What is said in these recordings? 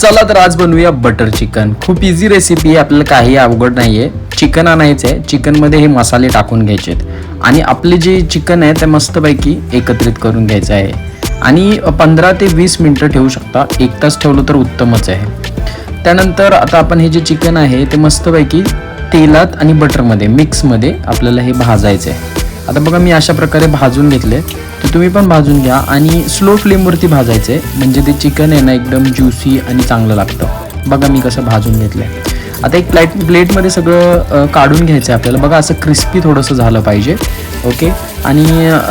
चला तर आज बनवूया बटर चिकन खूप इझी रेसिपी आहे आपल्याला काही अवघड नाही आहे चिकन आणायचं आहे चिकनमध्ये हे मसाले टाकून घ्यायचे आहेत आणि आपले जे चिकन आहे ते मस्तपैकी एकत्रित करून घ्यायचं आहे. आणि पंधरा ते वीस मिनटं ठेवू शकता. एक तास ठेवलं तर उत्तमच आहे. त्यानंतर आता आपण हे जे चिकन आहे ते मस्तपैकी तेलात आणि बटरमध्ये मिक्समध्ये आपल्याला हे भाजायचं आहे आता बघा मी अशा प्रकारे भाजून घेतले तर तुम्ही पण भाजून घ्या आणि स्लो फ्लेमवरती भाजायचं. आहे म्हणजे ते चिकन आहे ना एकदम ज्युसी आणि चांगलं लागतं. बघा मी कसं भाजून घेतलं आहे आता एक प्लेट प्लेटमध्ये सगळं काढून घ्यायचं आहे आपल्याला. बघा असं क्रिस्पी थोडंसं झालं पाहिजे. ओके आणि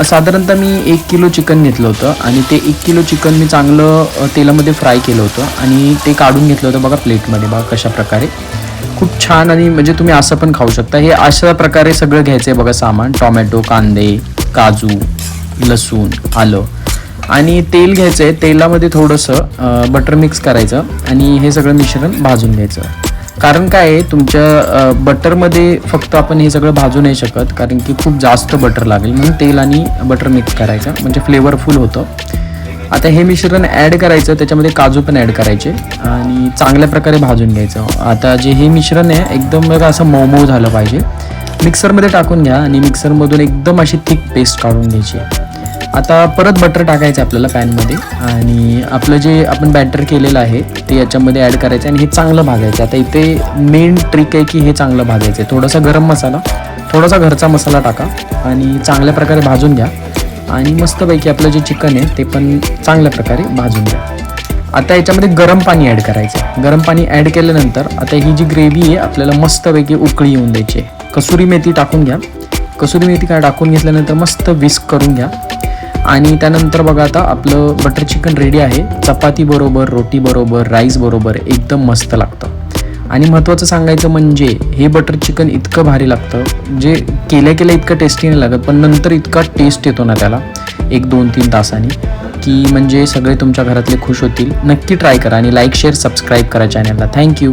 साधारणतः मी एक किलो चिकन घेतलं होतं. आणि ते एक किलो चिकन मी चांगलं तेलामध्ये फ्राय केलं होतं. आणि ते काढून घेतलं होतं बघा प्लेटमध्ये बघा कशा प्रकारे. खूप छान आणि म्हणजे तुम्ही असं पण खाऊ शकता. हे अशा प्रकारे सगळं घ्यायचं आहे बघा सामान. टोमॅटो कांदे काजू. लसूण आलं. आणि तेल घ्यायचं आहे तेलामध्ये थोडंसं बटर मिक्स करायचं आणि हे सगळं मिश्रण भाजून घ्यायचं. कारण काय आहे तुमच्या बटरमध्ये फक्त आपण हे सगळं भाजू नाही शकत कारण की खूप जास्त बटर लागेल. म्हणून तेल आणि बटर मिक्स करायचं म्हणजे फ्लेवरफुल होतं. आता हे मिश्रण ॲड करायचं त्याच्यामध्ये काजू पण ॲड करायचे. आणि चांगल्या प्रकारे भाजून घ्यायचं. आता जे हे मिश्रण आहे एकदम बघा असं मऊ मऊ झालं पाहिजे. मिक्सरमध्ये टाकून घ्या आणि मिक्सरमधून एकदम अशी थिक पेस्ट काढून घ्यायची. आहे आता परत बटर टाकायचं आहे आपल्याला पॅनमध्ये आणि आपलं जे आपण बॅटर केलेलं आहे ते याच्यामध्ये ॲड करायचं आणि हे चांगलं भाजायचं आता इथे मेन ट्रिक आहे की हे चांगलं भाजायचं आहे. थोडासा गरम मसाला थोडासा घरचा मसाला टाका आणि चांगल्या प्रकारे भाजून घ्या. आणि मस्तपैकी आपलं जे चिकन आहे ते पण चांगल्या प्रकारे भाजून घ्या. आता याच्यामध्ये गरम पाणी ॲड करायचं आहे. गरम पाणी ॲड केल्यानंतर आता ही जी ग्रेव्ही आहे आपल्याला मस्तपैकी उकळी येऊन द्यायची आहे. कसुरी मेथी टाकून घ्या. कसुरी मेथी काय टाकून घेतल्यानंतर मस्त विस्क करून घ्या. आणि त्यानंतर बघा आता आपलं बटर चिकन रेडी आहे. चपाती बरोबर रोटी बरोबर राईस बरोबर एकदम मस्त लागतं. आणि महत्त्वाचं सांगायचं म्हणजे हे बटर चिकन इतकं भारी लागतं जे केल्या केल्या इतकं टेस्टी नाही लागत पण नंतर इतका टेस्ट येतो ना त्याला. एक दोन तीन तासांनी. की म्हणजे सगळे तुमच्या घरातले खुश होतील. नक्की ट्राय करा आणि लाईक शेअर सबस्क्राईब करा चॅनलला थँक्यू